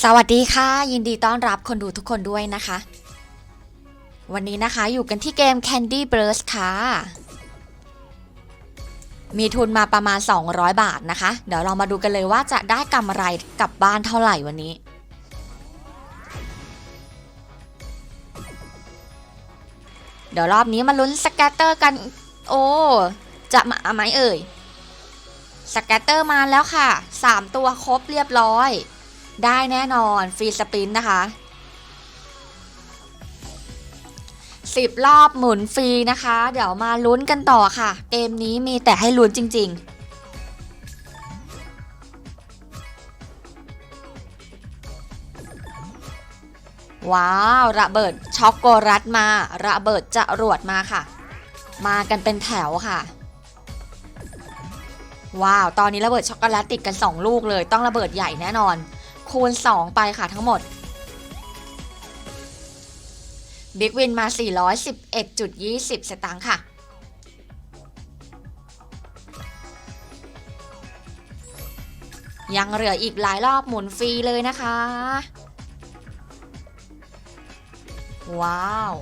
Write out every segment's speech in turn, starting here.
สวัสดีค่ะ ยินดีต้อนรับคนดูทุกคนด้วยนะคะ วันนี้นะคะอยู่กันที่เกม Candy Burst ค่ะ มีทุนมาประมาณ 200 บาทนะคะ เดี๋ยวเรามาดูกันเลยว่าจะได้กำไรกลับบ้านเท่าไหร่วันนี้ เดี๋ยวรอบนี้มาลุ้นสแกตเตอร์กัน โอ้ จะมาไหมเอ่ย สแกตเตอร์มาแล้วค่ะ 3 ตัวครบเรียบร้อย ได้แน่นอนฟรีสปินนะคะ10รอบหมุนฟรีนะคะ เดี๋ยวมาลุ้นกันต่อค่ะ เกมนี้มีแต่ให้ลุ้นจริง ๆว้าว ระเบิดช็อกโกแลตมา ระเบิดจะรวดมาค่ะ มากันเป็นแถวค่ะ ว้าว ตอนนี้ระเบิดช็อกโกแลตติดกัน 2 ลูกเลย ต้องระเบิดใหญ่แน่นอน คูณ 2 ไปค่ะทั้งหมดบิ๊กวินมา 411.20 สตางค์ค่ะ ยังเหลืออีกหลายรอบหมุนฟรีเลยนะคะ ว้าว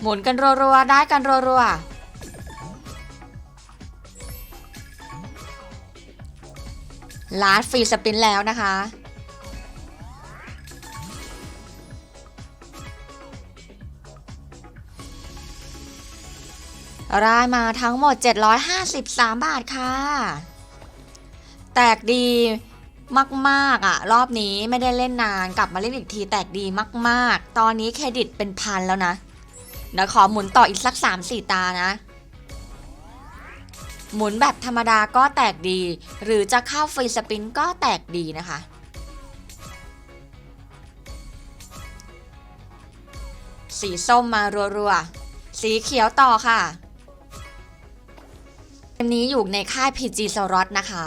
หมุนกันรัวๆ ได้กันรัวๆ ลาดฟรีสปินแล้วนะคะ รายมาทั้งหมด 753 บาทค่ะ แตกดีมากๆอะ รอบนี้ไม่ได้เล่นนานกลับมาเล่นอีกทีแตกดีมาก ๆ ตอนนี้เครดิตเป็นพันแล้วนะ เดี๋ยวขอหมุนต่ออีกสัก 3-4 ตานะ หมุนแบบธรรมดาก็แตกดี หรือจะเข้าฟรีสปินก็แตกดีนะคะ สีส้มมารัวๆ สีเขียวต่อค่ะเกมนี้อยู่ในค่าย PG Slot นะคะ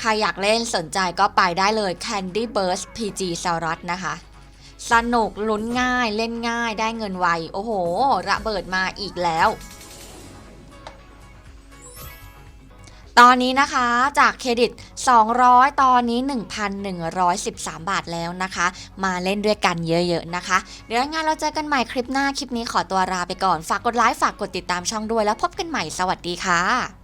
ใครอยากเล่นสนใจก็ไปได้เลย Candy Burst PG Slot นะคะ สนุกลุ้นง่ายเล่นง่ายได้เงินไว โอ้โห ระเบิดมาอีกแล้ว ตอนนี้นะคะจากเครดิต 200 ตอนนี้ 1,113 บาทแล้วนะคะ มาเล่นด้วยกันเยอะๆนะคะ เดี๋ยวงานเราเจอกันใหม่คลิปหน้าคลิปนี้ขอตัวลาไปก่อน ฝากกดไลค์ฝากกดติดตามช่องด้วยแล้วพบกันใหม่สวัสดีค่ะ